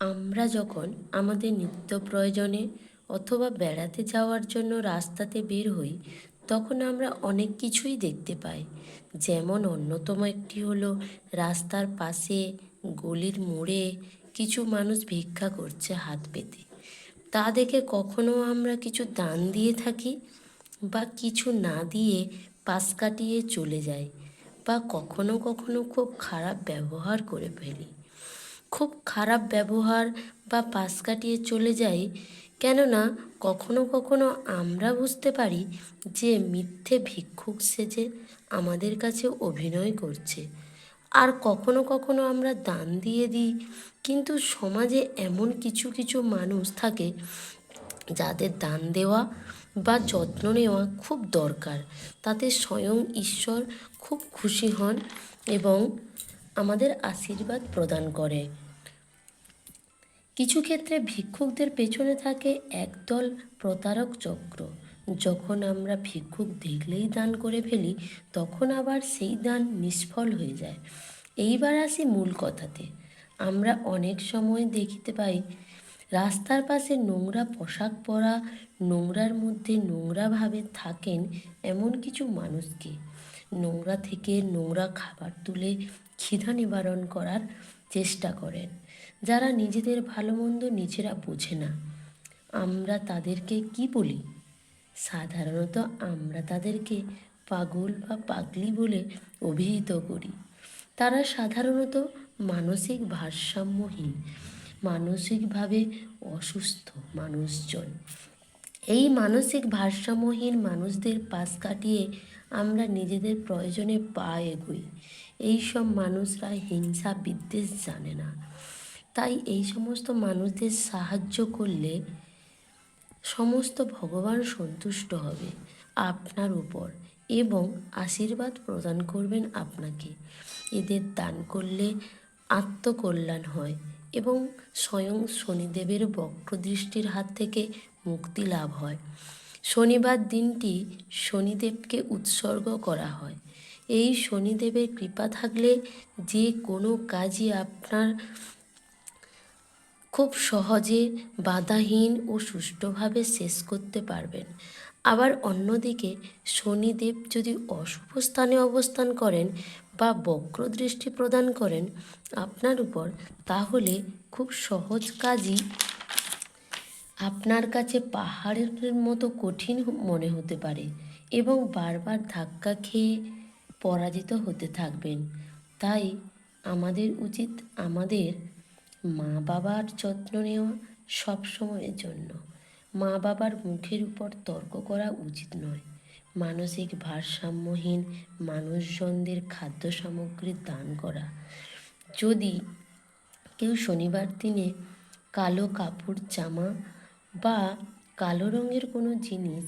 আমরা যখন আমাদের নিত্য প্রয়োজনে অথবা বেড়াতে যাওয়ার জন্য রাস্তাতে বের হই, তখন আমরা অনেক কিছুই দেখতে পাই। যেমন অন্যতম একটি হলো রাস্তার পাশে গলির মোড়ে কিছু মানুষ ভিক্ষা করছে হাত পেতে। তা দেখে কখনো আমরা কিছু দান দিয়ে থাকি বা কিছু না দিয়ে পাশ কাটিয়ে চলে যাই বা কখনো কখনো খুব খারাপ ব্যবহার করে ফেলি। খুব খারাপ ব্যবহার বা পাশ কাটিয়ে চলে যাই, কেননা কখনো কখনো আমরা বুঝতে পারি যে মিথ্যে ভিক্ষুক সেজে আমাদের কাছে অভিনয় করছে। আর কখনো কখনো আমরা দান দিয়ে দিই, কিন্তু সমাজে এমন কিছু কিছু মানুষ থাকে যাদের দান দেওয়া বা যত্ন নেওয়া খুব দরকার। তাতে স্বয়ং ঈশ্বর খুব খুশি হন এবং আমাদের আশীর্বাদ প্রদান করে। কিছু ক্ষেত্রে ভিক্ষুকদের পেছনে থাকে একদল প্রতারক চক্র। যখন আমরা ভিক্ষুক দেখলেই দান করে ফেলি, তখন আবার সেই দান নিষ্ফল হয়ে যায়। এইবার আসি মূল কথাতে। আমরা অনেক সময় দেখিতে পাই, রাস্তার পাশে নোংরা পোশাক পরা, নোংরার মধ্যে নোংরাভাবে থাকেন এমন কিছু মানুষকে। নোংরা থেকে নোংরা খাবার তুলে ক্ষিধা নিবারণ করার চেষ্টা করেন, যারা নিজেদের ভালো মন্দ নিজেরা বোঝে না। আমরা তাদেরকে কি বলি? সাধারণত আমরা তাদেরকে পাগল বা পাগলি বলে অভিহিত করি। তারা সাধারণত মানসিক ভারসাম্যহীন, মানসিকভাবে অসুস্থ মানুষজন। এই মানসিক ভারসাম্যহীন মানুষদের পাশ কাটিয়ে আমরা নিজেদের প্রয়োজনে পা এগোই। এই সব মানুষরা হিংসা, বিদ্বেষ জানে না। তাই এই সমস্ত মানুষদের সাহায্য করলে সমস্ত ভগবান সন্তুষ্ট হবে আপনার উপর এবং আশীর্বাদ প্রদান করবেন আপনাকে। এদের দান করলে আত্মকল্যাণ হয় এবং স্বয়ং শনিদেবের বক্রদৃষ্টির হাত থেকে মুক্তি লাভ হয়। শনিবার দিনটি শনিদেবকে উৎসর্গ করা হয়। এই শনিদেবের কৃপা থাকলে যে কোনো কাজই আপনার খুব সহজে বাধাহীন ও সুষ্ঠুভাবে শেষ করতে পারবেন। আবার অন্যদিকে শনিদেব যদি অশুভ স্থানে অবস্থান করেন বা বক্রদৃষ্টি প্রদান করেন আপনার উপর, তাহলে খুব সহজ কাজই আপনার কাছে পাহাড়ের মতো কঠিন মনে হতে পারে এবং বারবার ধাক্কা খেয়ে পরাজিত হতে থাকবেন। তাই আমাদের উচিত আমাদের মা বাবার যত্ন নেওয়া সব সময়ের জন্য। মা বাবার মুখের উপর তর্ক করা উচিত নয়। মানসিক ভারসাম্যহীন মানুষজনদের খাদ্য সামগ্রী দান করা। যদি কেউ শনিবার দিনে কালো কাপড়, জামা বা কালো রঙের কোনো জিনিস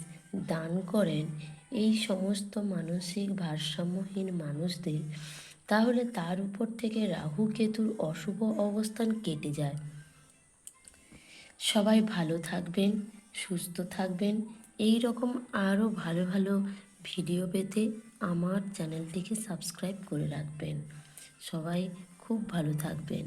দান করেন এই সমস্ত মানসিক ভারসাম্যহীন মানুষদের, তাহলে তার উপর থেকে রাহু কেতুর অশুভ অবস্থান কেটে যায়। সবাই ভালো থাকবেন, সুস্থ থাকবেন। এই রকম আরও ভালো ভালো ভিডিও পেতে আমার চ্যানেলটিকে সাবস্ক্রাইব করে রাখবেন। সবাই খুব ভালো থাকবেন।